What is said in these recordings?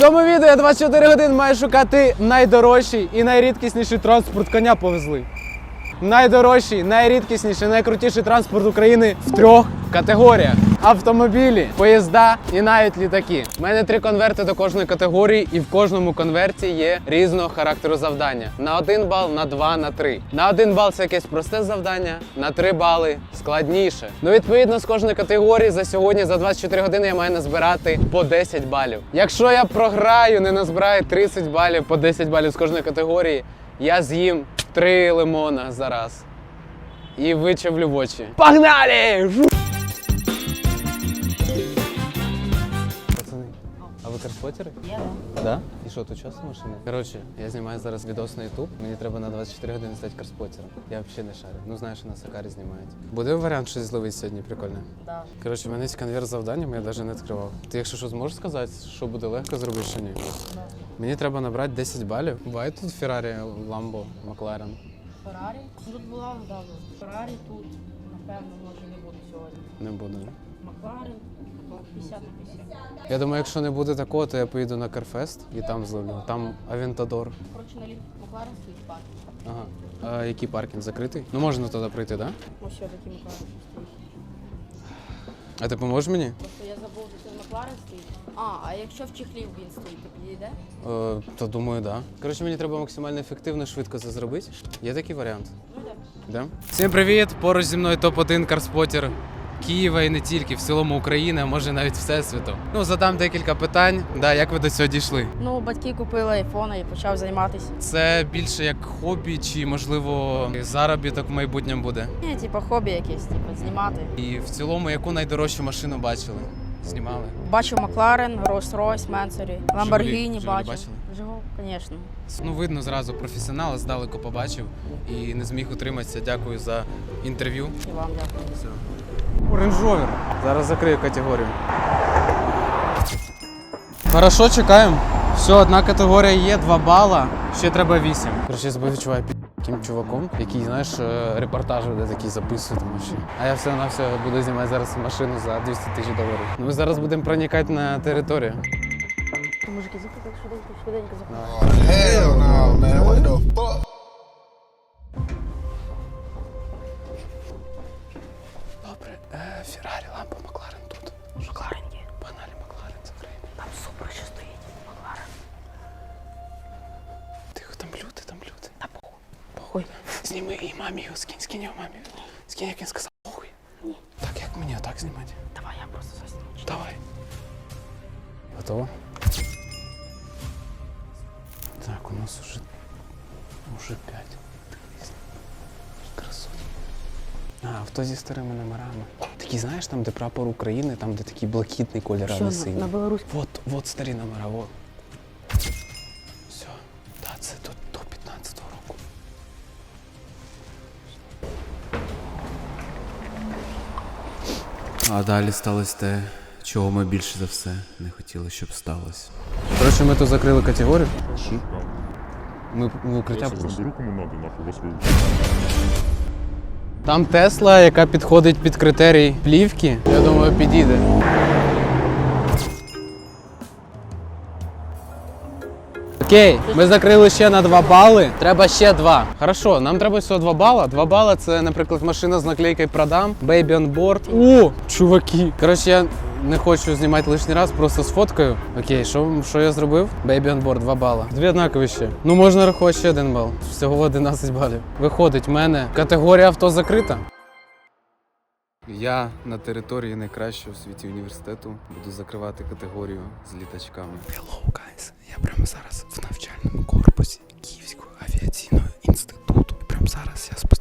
цьому відео я 24 години маю шукати найдорожчий і найрідкісніший транспорт коня повезли. Найдорожчий, найрідкісніший, найкрутіший транспорт України в трьох категоріях: автомобілі, поїзда і навіть літаки. У мене три конверти до кожної категорії, і в кожному конверті є різного характеру завдання: на один бал, на два, на три. На один бал це якесь просте завдання, на три бали складніше. Ну, відповідно, з кожної категорії за сьогодні, за 24 години, я маю назбирати по 10 балів. Якщо я програю, не назбираю 30 балів по 10 балів з кожної категорії, я з'їм три лимона зараз. І вичавлю в очі. Погнали! А ви карспотери? Да? І що, тут час машини? Коротше, я знімаю зараз відос на YouTube. Мені треба на 24 години стати карспотером. Я взагалі не шарю. Ну знаєш, що на Сакарі знімають. Буде варіант щось зловити сьогодні, прикольно. Да. Коротше, в мене є конверт з завданням, я навіть не відкривав. Ти якщо що зможеш сказати, що буде легко зробити, що ні? Мені треба набрати 10 балів. Буває тут Феррарі, Ламбо, Макларен. Феррарі. Тут була недавно. Феррарі тут, напевно, може не буде сьогодні. Не буде. Макларен 50 на 50. Я думаю, якщо не буде такого, то я поїду на Карфест і там зловлю. Там Авентадор. Коротше, на літ Макларен стоїть парк. Ага. А який паркінг закритий? Ну можна туди прийти, так? Да? Ось що такий Макларен стоїть. А ти поможеш мені? Просто я забув, що Макларен стоїть. А, а якщо в чехлі він стоїть, то підійде? Е, то думаю, так. Да. Коротше, мені треба максимально ефективно, швидко це зробити. Є такий варіант. Ну йде. Да? Всім привіт! Поруч зі мною топ-1 карспотер Києва і не тільки, в цілому України, а може навіть всесвіту. Ну, задам декілька питань. Да, як ви до цього дійшли? Ну, батьки купили айфона і почав займатися. Це більше як хобі, чи можливо заробіток в майбутньому буде? Ні, типу хобі якесь, типу, знімати. І в цілому, яку найдорожчу машину бачили? Знімали? Бачив Макларен, Rolls-Royce, Менсері, Ламборгіні бачив. бачили? Жигу, звісно. Ну, видно зразу професіонала, здалеку побачив і не зміг утриматися. Дякую за інтерв'ю. І вам дякую. Все. Range Rover. Зараз закрию категорію. Хорошо, чекаємо. Все, одна категорія є, 2 бала, ще треба 8. Короче, я себе відчуваю під таким чуваком, який, знаєш, е, репортажі де такі записує там ще. А я все на все буду знімати зараз машину за 200 тисяч доларів. Ну, Ми зараз будемо проникати на територію. Мужики, заходять швиденько, швиденько заходять. Hell no, man. What the fuck? Зніми і мамі його, скинь, скинь його мамі. Скинь, як він сказав, похуй. Так, як мені отак знімати? Давай я просто засніму. Давай. Готово? Так, у нас уже, уже п'ять. Дивись. Красота. А, авто зі старими номерами. Такі, знаєш, там, де прапор України, там, де такий блакитний колір, а не синій. на Беларусь? Вот, вот старі номера, вот. А далі сталося те, чого ми більше за все не хотіли, щоб сталося. Коротше, ми тут закрили категорію. Ми, ми укриття. Вивезу. Там Тесла, яка підходить під критерій плівки. Я думаю, підійде. Окей, ми закрили ще на 2 бали. Треба ще 2. Хорошо, нам треба всього 2 бала. 2 бала це, наприклад, машина з наклейкою продам, Baby on board. О, чуваки. Коротше, я не хочу знімати лишній раз, просто сфоткаю. Окей, що, що я зробив? Baby on board, 2 бала. Дві однакові ще. Ну можна рахувати ще один бал. Всього 11 балів. Виходить, в мене категорія авто закрита. Я на території найкращого в світі університету буду закривати категорію з літачками. Hello, guys! Я прямо зараз в навчальному корпусі Київського авіаційного інституту. Прямо зараз я спостерігаю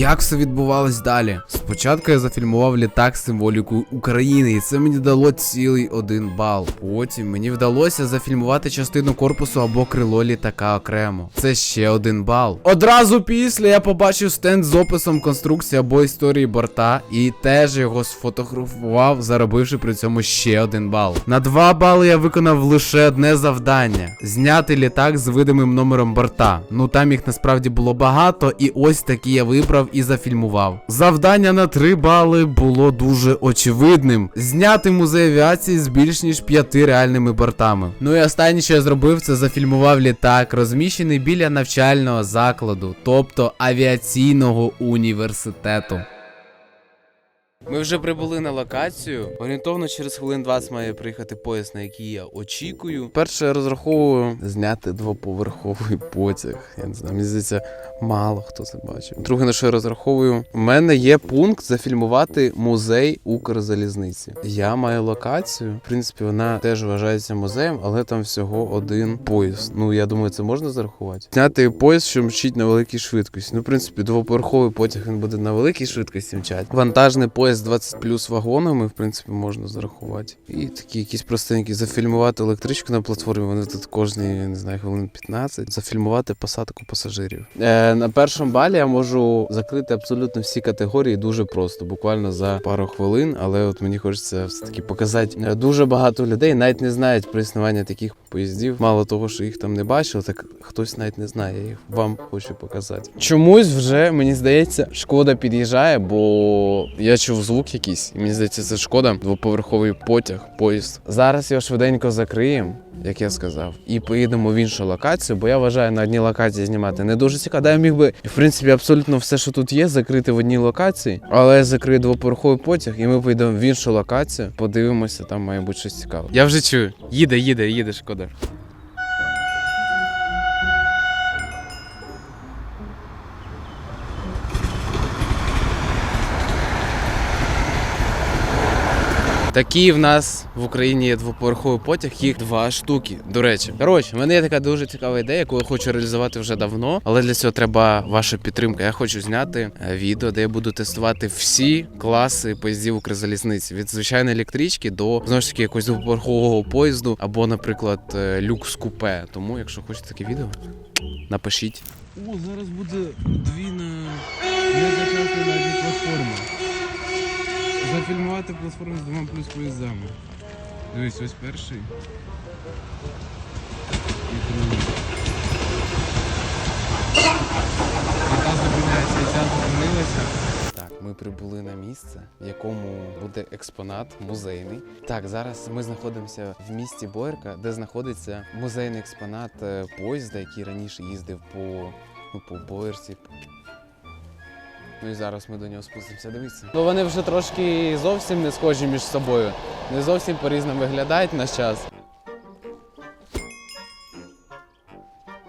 Як все відбувалось далі? Спочатку я зафільмував літак з символікою України, і це мені дало цілий один бал. Потім мені вдалося зафільмувати частину корпусу або крило літака окремо. Це ще один бал. Одразу після я побачив стенд з описом конструкції або історії борта, і теж його сфотографував, заробивши при цьому ще один бал. На два бали я виконав лише одне завдання: зняти літак з видимим номером борта. Ну там їх насправді було багато, і ось такі я вибрав і зафільмував. Завдання на 3 бали було дуже очевидним: зняти музей авіації з більш ніж п'яти реальними бортами. Ну і останнє, що я зробив, це зафільмував літак, розміщений біля навчального закладу, тобто авіаційного університету. Ми вже прибули на локацію. Орієнтовно через хвилин 20 має приїхати поїзд, на який я очікую. Перше я розраховую зняти двоповерховий потяг. Я не знаю, мені здається, мало хто це бачив. Друге, на що я розраховую, у мене є пункт зафільмувати музей Укрзалізниці. Я маю локацію. В принципі, вона теж вважається музеєм, але там всього один поїзд. Ну я думаю, це можна зарахувати. Зняти поїзд, що мчить на великій швидкості. Ну, в принципі, двоповерховий потяг він буде на великій швидкості мчати. Вантажний поїзд 20 плюс вагонами, в принципі, можна зарахувати. І такі якісь простенькі зафільмувати електричку на платформі. Вони тут кожні, я не знаю, хвилин 15. Зафільмувати посадку пасажирів. Е, на першому балі я можу закрити абсолютно всі категорії дуже просто, буквально за пару хвилин. Але от мені хочеться все таки показати. Е, Дуже багато людей навіть не знають про існування таких поїздів. Мало того, що їх там не бачили, так хтось навіть не знає. Я їх вам хочу показати. Чомусь вже мені здається, шкода під'їжджає, бо я чув звук якийсь, і мені здається, це шкода. Двоповерховий потяг, поїзд. Зараз його швиденько закриємо, як я сказав, і поїдемо в іншу локацію, бо я вважаю на одній локації знімати не дуже цікаво. Да, я міг би, в принципі, абсолютно все, що тут є, закрити в одній локації, але я закрию двоповерховий потяг, і ми поїдемо в іншу локацію, подивимося, там має бути щось цікаве. Я вже чую. Їде, їде, їде, шкода. Такий в нас в Україні є двоповерховий потяг, їх два штуки. До речі, коротше, в мене є така дуже цікава ідея, яку я хочу реалізувати вже давно, але для цього треба ваша підтримка. Я хочу зняти е, відео, де я буду тестувати всі класи поїздів Укрзалізниці від звичайної електрички до знову ж таки якогось двоповерхового поїзду або, наприклад, е, люкс купе. Тому, якщо хочете таке відео, напишіть. О, зараз буде дві на одночасно на одній платформі. Зафільмувати платформу з двома плюс поїздами. Дивись, ось перший. І другий. Яка зупиняється, і ця зупинилася. Так, ми прибули на місце, в якому буде експонат музейний. Так, зараз ми знаходимося в місті Боярка, де знаходиться музейний експонат е, поїзда, який раніше їздив по, ну, по Боярці, Ну і зараз ми до нього спустимося. Дивіться. Ну вони вже трошки зовсім не схожі між собою. Не зовсім по-різному виглядають на час.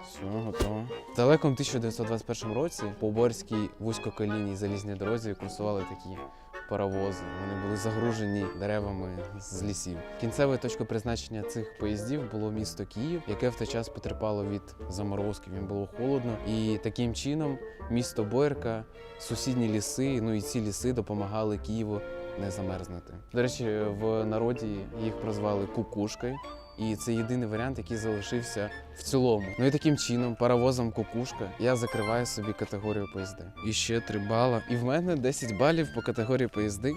Все, готово. В далекому 1921 році по Борській вузькоколійній залізній дорозі курсували такі паровози. Вони були загружені деревами з лісів. Кінцевою точкою призначення цих поїздів було місто Київ, яке в той час потерпало від заморозки. Їм було холодно. І таким чином місто Боярка, сусідні ліси, ну і ці ліси допомагали Києву не замерзнути. До речі, в народі їх прозвали кукушкою. І це єдиний варіант, який залишився в цілому. Ну і таким чином, паровозом кукушка, я закриваю собі категорію поїзди. І ще 3 бала. І в мене 10 балів по категорії поїзди.